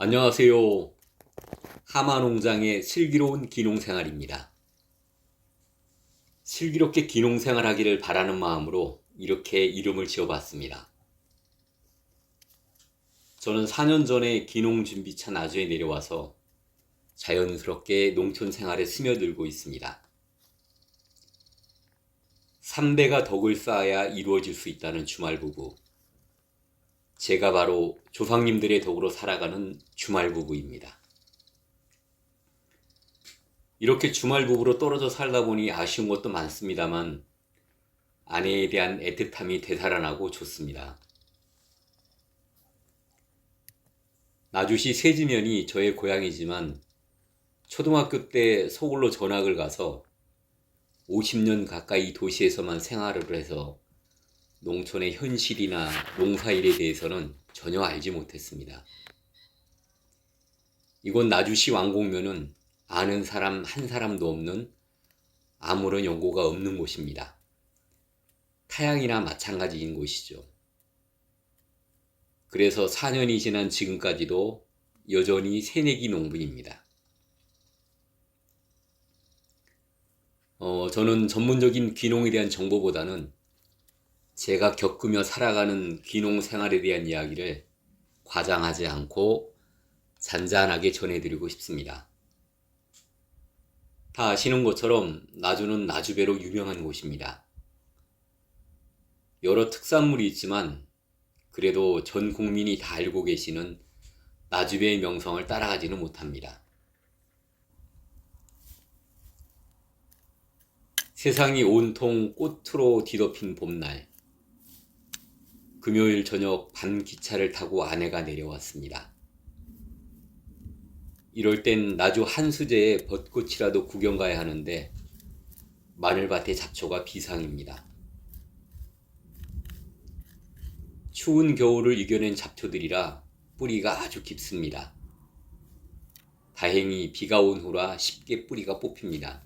안녕하세요. 하마농장의 슬기로운 기농생활입니다. 슬기롭게 기농생활하기를 바라는 마음으로 이렇게 이름을 지어봤습니다. 저는 4년 전에 기농준비차 나주에 내려와서 자연스럽게 농촌 생활에 스며들고 있습니다. 3대가 덕을 쌓아야 이루어질 수 있다는 주말부부. 제가 바로 조상님들의 덕으로 살아가는 주말부부입니다. 이렇게 주말부부로 떨어져 살다 보니 아쉬운 것도 많습니다만 아내에 대한 애틋함이 되살아나고 좋습니다. 나주시 세지면이 저의 고향이지만 초등학교 때 서울로 전학을 가서 50년 가까이 도시에서만 생활을 해서 농촌의 현실이나 농사일에 대해서는 전혀 알지 못했습니다. 이곳 나주시 왕곡면은 아는 사람 한 사람도 없는 아무런 연고가 없는 곳입니다. 타양이나 마찬가지인 곳이죠. 그래서 4년이 지난 지금까지도 여전히 새내기 농부입니다. 어, 저는 전문적인 귀농에 대한 정보보다는 제가 겪으며 살아가는 귀농 생활에 대한 이야기를 과장하지 않고 잔잔하게 전해드리고 싶습니다. 다 아시는 것처럼 나주는 나주배로 유명한 곳입니다. 여러 특산물이 있지만 그래도 전 국민이 다 알고 계시는 나주배의 명성을 따라가지는 못합니다. 세상이 온통 꽃으로 뒤덮인 봄날. 금요일 저녁 반 기차를 타고 아내가 내려왔습니다. 이럴 땐 나주 한수제에 벚꽃이라도 구경 가야 하는데 마늘밭의 잡초가 비상입니다. 추운 겨울을 이겨낸 잡초들이라 뿌리가 아주 깊습니다. 다행히 비가 온 후라 쉽게 뿌리가 뽑힙니다.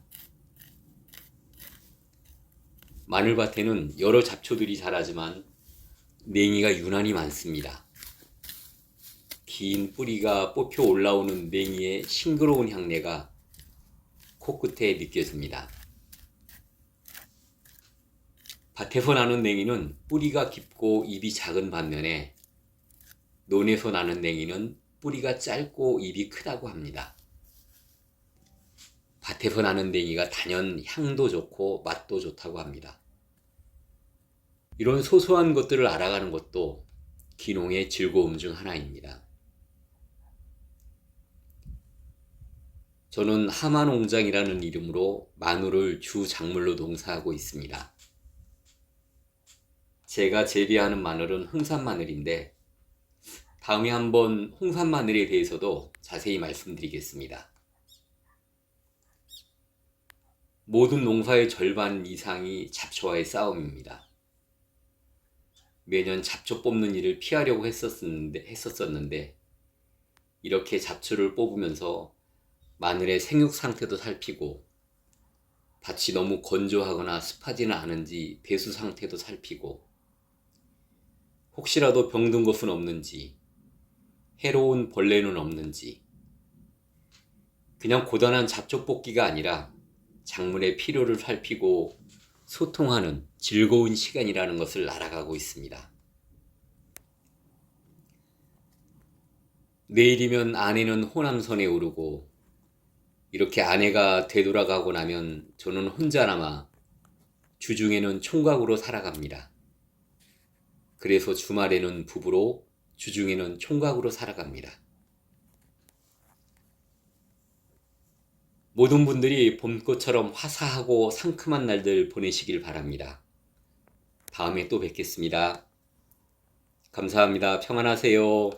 마늘밭에는 여러 잡초들이 자라지만 냉이가 유난히 많습니다. 긴 뿌리가 뽑혀 올라오는 냉이의 싱그러운 향내가 코끝에 느껴집니다. 밭에서 나는 냉이는 뿌리가 깊고 잎이 작은 반면에 논에서 나는 냉이는 뿌리가 짧고 잎이 크다고 합니다. 밭에서 나는 냉이가 단연 향도 좋고 맛도 좋다고 합니다. 이런 소소한 것들을 알아가는 것도 기농의 즐거움 중 하나입니다. 저는 하마농장이라는 이름으로 마늘을 주 작물로 농사하고 있습니다. 제가 재배하는 마늘은 홍산 마늘인데 다음에 한번 홍산 마늘에 대해서도 자세히 말씀드리겠습니다. 모든 농사의 절반 이상이 잡초와의 싸움입니다. 매년 잡초 뽑는 일을 피하려고 했었는데, 했었었는데 이렇게 잡초를 뽑으면서 마늘의 생육 상태도 살피고 밭이 너무 건조하거나 습하지는 않은지 배수 상태도 살피고 혹시라도 병든 것은 없는지 해로운 벌레는 없는지 그냥 고단한 잡초 뽑기가 아니라 작물의 필요를 살피고 소통하는 즐거운 시간이라는 것을 알아가고 있습니다. 내일이면 아내는 호남선에 오르고 이렇게 아내가 되돌아가고 나면 저는 혼자 남아 주중에는 총각으로 살아갑니다. 그래서 주말에는 부부로 주중에는 총각으로 살아갑니다. 모든 분들이 봄꽃처럼 화사하고 상큼한 날들 보내시길 바랍니다. 다음에 또 뵙겠습니다. 감사합니다. 평안하세요.